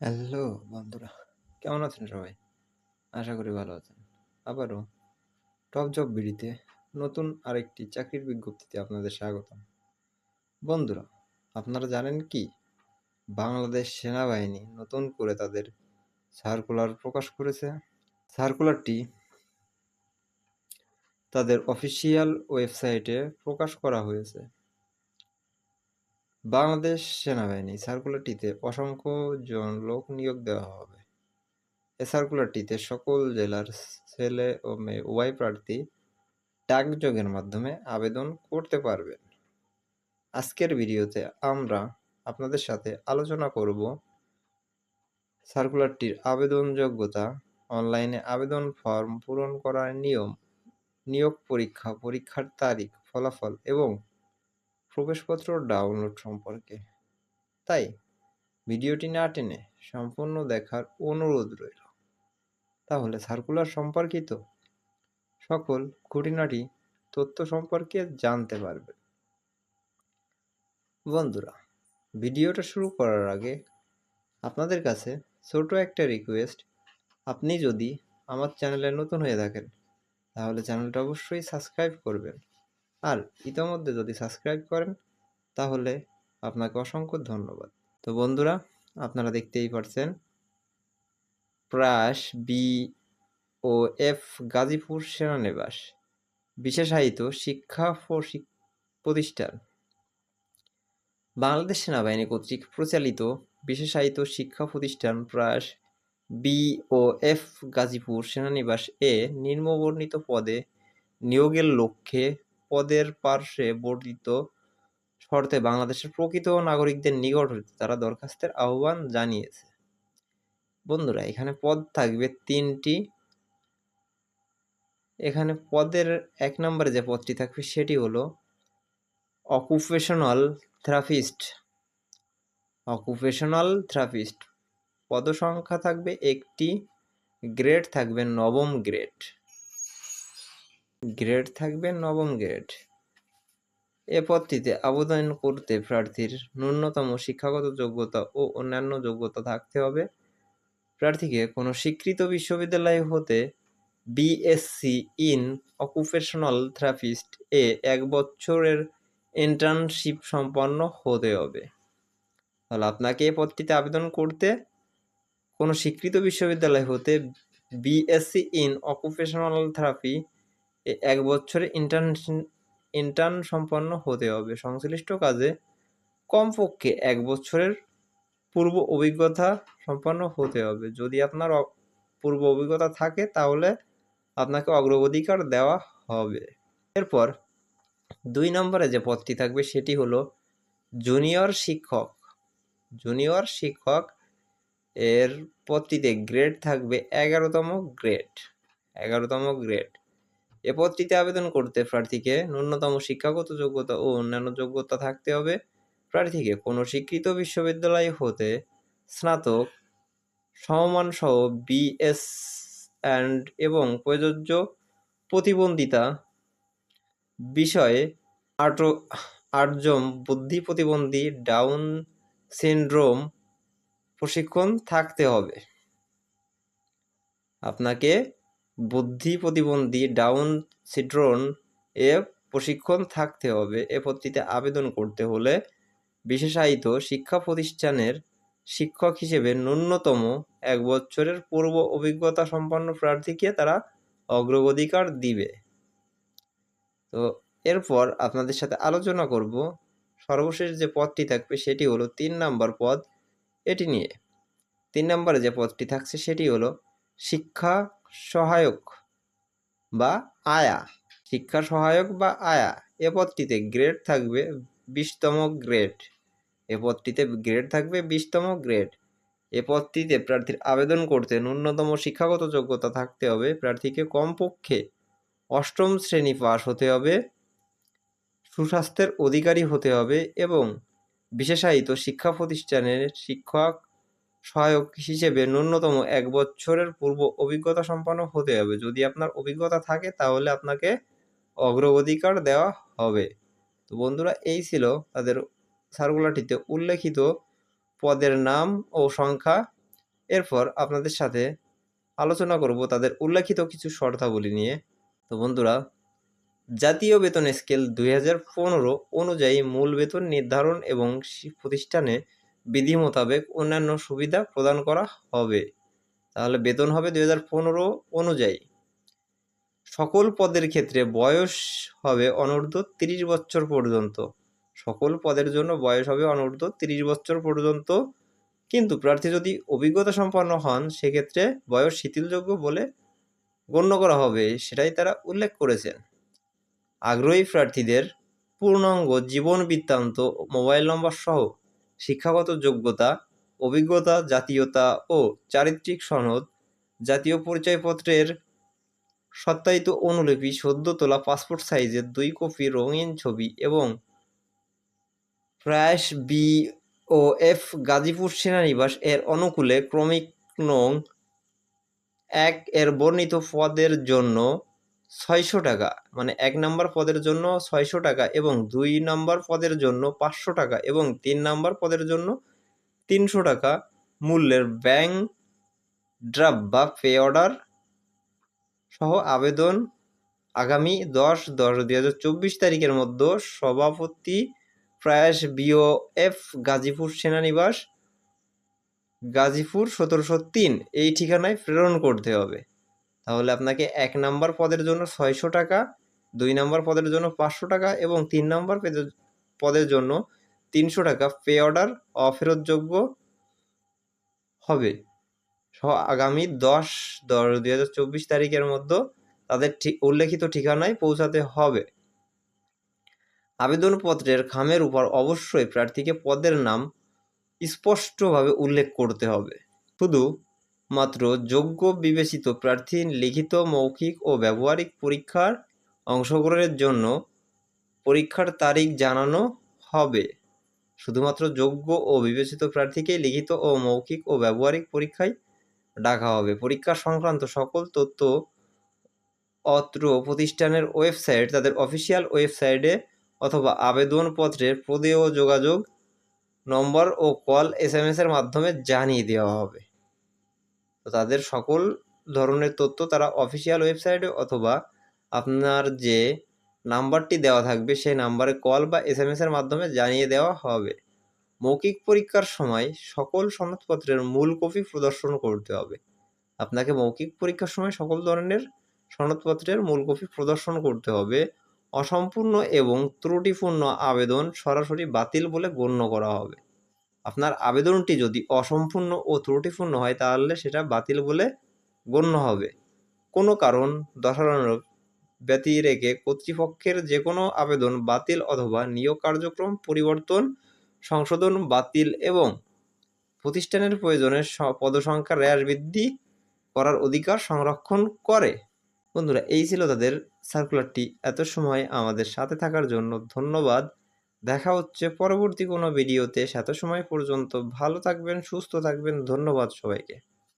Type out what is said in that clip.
Hello বন্ধুরা, কেমন আছেন সবাই? আশা করি ভালো আছেন। আবারও টপ জব বিডিতে নতুন আরেকটি চাকরির বিজ্ঞপ্তিতে আপনাদের স্বাগতম। বন্ধুরা, আপনারা জানেন কি? বাংলাদেশ সেনাবাহিনী নতুন করে তাদের সার্কুলার প্রকাশ করেছে। সার্কুলারটি তাদের অফিসিয়াল ওয়েবসাইটে প্রকাশ করা হয়েছে। বাংলাদেশ সেনাবাহিনী সার্কুলারটিতে অসংখ্য জন লোক নিয়োগ দেওয়া হবে। এ সার্কুলারটিতে সকল জেলার ছেলে ও মেয়ে, উভয় প্রার্থী ডাকযোগের মাধ্যমে আবেদন করতে পারবেন। আজকের ভিডিওতে আমরা আপনাদের সাথে আলোচনা করব সার্কুলারটির আবেদন যোগ্যতা অনলাইনে আবেদন ফর্ম পূরণ করার নিয়ম, নিয়োগ পরীক্ষা, পরীক্ষার তারিখ, ফলাফল এবং প্রবেশপত্র ডাউনলোড সম্পর্কে। তাই, ভিডিওটি না টেনে সম্পূর্ণ দেখার অনুরোধ রইল। তাহলে সার্কুলার সম্পর্কিত সকল খুঁটিনাটি তথ্য সম্পর্কে জানতে পারবেন বন্ধুরা, ভিডিওটা শুরু করার আগে আপনাদের কাছে ছোট একটা রিকোয়েস্ট আপনি যদি আমার চ্যানেলে নতুন হয়ে থাকেন, তাহলে চ্যানেলটা অবশ্যই সাবস্ক্রাইব করবেন। আর ইতোমধ্যে যদি সাবস্ক্রাইব করেন, তাহলে আপনাকে অসংখ্য ধন্যবাদ। তো বন্ধুরা, আপনারা দেখতেই পারছেন প্রাস বি ও এফ গাজীপুর সেনানিবাস, বিশেষায়িত শিক্ষা প্রতিষ্ঠান। বাংলাদেশ সেনাবাহিনী কর্তৃক প্রচালিত বিশেষায়িত শিক্ষা প্রতিষ্ঠান প্রাস বি ও এফ গাজীপুর সেনানিবাস এ নিম্নবর্ণিত পদে নিয়োগের লক্ষ্যে পদের পার্শ্বে বর্ণিত শর্তে বাংলাদেশের প্রকৃত নাগরিকদের নিকট হতে তারা দরখাস্তের আহ্বান জানিয়েছে। বন্ধুরা, এখানে পদ থাকবে তিনটি। এখানে পদের এক নম্বরে যে পদটি থাকবে সেটি হলো অকুপেশনাল থেরাপিস্ট অকুপেশনাল থেরাপিস্ট পদসংখ্যা থাকবে একটি গ্রেড থাকবে নবম গ্রেড গ্রেড থাকবে নবম গ্রেড। এ পদটিতে আবেদন করতে প্রার্থীর ন্যূনতম শিক্ষাগত যোগ্যতা ও অন্যান্য যোগ্যতা থাকতে হবে। প্রার্থীকে কোনো স্বীকৃত বিশ্ববিদ্যালয় হতে বিএসসি ইন অকুপেশনাল থেরাপিস্ট এ এক বছরের ইন্টার্নশিপ সম্পন্ন হতে হবে। তাহলে আপনাকে এ পদটিতে আবেদন করতে কোনো স্বীকৃত বিশ্ববিদ্যালয় হতে বিএসসি ইন অকুপেশনাল থেরাপি এক বছরে ইন্টার্ন ইন্টার্ন সম্পন্ন হতে হবে। সংশ্লিষ্ট কাজে কমপক্ষে এক বছরের পূর্ব অভিজ্ঞতা সম্পন্ন হতে হবে। যদি আপনার পূর্ব অভিজ্ঞতা থাকে, তাহলে আপনাকে অগ্রাধিকার দেওয়া হবে। এরপর দুই নম্বরে যে পদটি থাকবে, সেটি হলো জুনিয়র শিক্ষক। জুনিয়র শিক্ষক এর পদটিতে গ্রেড থাকবে এগারোতম গ্রেড এগারোতম গ্রেড এ পদটিতে আবেদন করতে প্রার্থীকে ন্যূনতম শিক্ষাগত যোগ্যতা ও অন্যান্য যোগ্যতা থাকতে হবে। প্রার্থীকে কোনো স্বীকৃত বিশ্ববিদ্যালয় হতে স্নাতক, সমমান সহ বিএস অ্যান্ড এবং প্রযোজ্য প্রতিবন্ধিতা বিষয়ে আটো আটজন বুদ্ধি প্রতিবন্ধী ডাউন সিনড্রোম প্রশিক্ষণ থাকতে হবে। আপনাকে বুদ্ধি প্রতিবন্ধী ডাউন সিড্রোন এ প্রশিক্ষণ থাকতে হবে। এ পদ্ধতিতে আবেদন করতে হলে বিশেষায়িত শিক্ষা প্রতিষ্ঠানের শিক্ষক হিসেবে ন্যূনতম এক বছরের পূর্ব অভিজ্ঞতা সম্পন্ন প্রার্থীকে তারা অগ্রাধিকার দিবে। তো এরপর আপনাদের সাথে আলোচনা করব। সর্বশেষ যে পদটি থাকবে সেটি হলো তিন নাম্বার পদ এটি নিয়ে। তিন নম্বরে যে পদটি থাকছে সেটি হলো শিক্ষা সহায়ক বা আয়া। শিক্ষা সহায়ক বা আয়া। এ পদটিতে গ্রেড থাকবে বিশতম গ্রেড এ পদটিতে গ্রেড থাকবে বিশতম গ্রেড এ পদটিতে প্রার্থীর আবেদন করতে ন্যূনতম শিক্ষাগত যোগ্যতা থাকতে হবে। প্রার্থীকে কমপক্ষে অষ্টম শ্রেণি পাস হতে হবে। সুস্বাস্থ্যের অধিকারী হতে হবে এবং বিশেষায়িত শিক্ষা প্রতিষ্ঠানের শিক্ষক সহায়ক হিসেবে ন্যূনতম এক বছরের পূর্ব অভিজ্ঞতা সম্পন্ন হতে হবে। যদি আপনার অভিজ্ঞতা থাকে, তাহলে আপনাকে অগ্রাধিকার দেওয়া হবে। তো বন্ধুরা, এই ছিল তাদের সার্কুলারটিতে উল্লেখিত পদের নাম ও সংখ্যা। এরপর আপনাদের সাথে আলোচনা করব তাদের উল্লেখিত কিছু শর্তাবলী নিয়ে। তো বন্ধুরা, জাতীয় বেতন স্কেল দুই হাজার পনেরো অনুযায়ী মূল বেতন নির্ধারণ এবং প্রতিষ্ঠানে বিধি মোতাবেক অন্যান্য সুবিধা প্রদান করা হবে। তাহলে বেতন হবে দুই হাজার পনেরো অনুযায়ী। সকল পদের ক্ষেত্রে বয়স হবে অনূর্ধ্ব তিরিশ বছর পর্যন্ত। সকল পদের জন্য বয়স হবে অনূর্ধ্ব তিরিশ বছর পর্যন্ত। কিন্তু প্রার্থী যদি অভিজ্ঞতা সম্পন্ন হন, সেক্ষেত্রে বয়স শিথিলযোগ্য বলে গণ্য করা হবে, সেটাই তারা উল্লেখ করেছেন। আগ্রহী প্রার্থীদের পূর্ণাঙ্গ জীবন বৃত্তান্ত, মোবাইল নম্বর সহ শিক্ষাগত যোগ্যতা, অভিজ্ঞতা, জাতীয়তা ও চারিত্রিক সনদ, জাতীয় পরিচয়পত্রের সত্যায়িত অনুলিপি সদ্য তোলা পাসপোর্ট সাইজের দুই কপি রঙিন ছবি এবং Proyash B O F Gazipur সেনানিবাস এর অনুকূলে ক্রমিক নং এক এর বর্ণিত পদের জন্য ছয়শো টাকা। মানে এক নম্বর পদের জন্য ছয়শো টাকা এবং দুই নম্বর পদের জন্য পাঁচশো টাকা এবং তিন নম্বর পদের জন্য তিনশো টাকা মূল্যের ব্যাংক ড্রাফট বা পে অর্ডার সহ আবেদন আগামী দশ দশ দুই হাজার চব্বিশ তারিখের মধ্যে সভাপতি প্রয়াস বিওএফ গাজীপুর সেনানিবাস, গাজীপুর সতেরোশো তিন। এই ঠিকানায় প্রেরণ করতে হবে। তাহলে আপনাকে এক নাম্বার পদের জন্য ছয়শো টাকা, দুই নাম্বার পদের জন্য পাঁচশো টাকা এবং তিন নাম্বার পেদের- জন্য তিনশো টাকা পে অর্ডার অফেরতযোগ্য হবে। আগামী দশ দশ, দুই হাজার চব্বিশ তারিখের মধ্যে তাদের উল্লেখিত ঠিকানায় পৌঁছাতে হবে। আবেদনপত্রের খামের উপর অবশ্যই প্রার্থীকে পদের নাম স্পষ্টভাবে উল্লেখ করতে হবে। শুধু মাত্র যোগ্য বিবেচিত প্রার্থী লিখিত মৌখিক ও ব্যবহারিক পরীক্ষার অংশগ্রহণের জন্য পরীক্ষার তারিখ জানানো হবে। শুধুমাত্র যোগ্য ও বিবেচিত প্রার্থীকে লিখিত ও মৌখিক ও ব্যবহারিক পরীক্ষায় ডাকা হবে। পরীক্ষা সংক্রান্ত সকল তথ্য অত্র প্রতিষ্ঠানের ওয়েবসাইট, তাদের অফিসিয়াল ওয়েবসাইটে অথবা আবেদনপত্রের প্রদেয় যোগাযোগ নম্বর ও কল এস এর মাধ্যমে জানিয়ে দেওয়া হবে। তো তাদের সকল ধরনের তথ্য তারা অফিসিয়াল ওয়েবসাইটে অথবা আপনার যে নাম্বারটি দেওয়া থাকবে, সেই নাম্বারে কল বা এস এম এর মাধ্যমে জানিয়ে দেওয়া হবে। মৌখিক পরীক্ষার সময় সকল সনদপত্রের মূল কপি প্রদর্শন করতে হবে। আপনাকে মৌখিক পরীক্ষার সময় সকল ধরনের সনদপত্রের মূল কপি প্রদর্শন করতে হবে। অসম্পূর্ণ এবং ত্রুটিপূর্ণ আবেদন সরাসরি বাতিল বলে গণ্য করা হবে। আপনার আবেদনটি যদি অসম্পূর্ণ ও ত্রুটিপূর্ণ হয়, তাহলে সেটা বাতিল বলে গণ্য হবে। কোনো কারণ দর্শানোর ব্যতি রেখে কর্তৃপক্ষের যে কোনো আবেদন বাতিল অথবা নিয়োগ কার্যক্রম পরিবর্তন, সংশোধন বাতিল এবং প্রতিষ্ঠানের প্রয়োজনে পদসংখ্যা হ্রাস বৃদ্ধি করার অধিকার সংরক্ষণ করে। বন্ধুরা, এই ছিল তাদের সার্কুলারটি এত সময় আমাদের সাথে থাকার জন্য ধন্যবাদ। দেখা হচ্ছে পরবর্তী কোনো ভিডিওতে। সাথে সময় পর্যন্ত ভালো থাকবেন সুস্থ থাকবেন। ধন্যবাদ সবাইকে।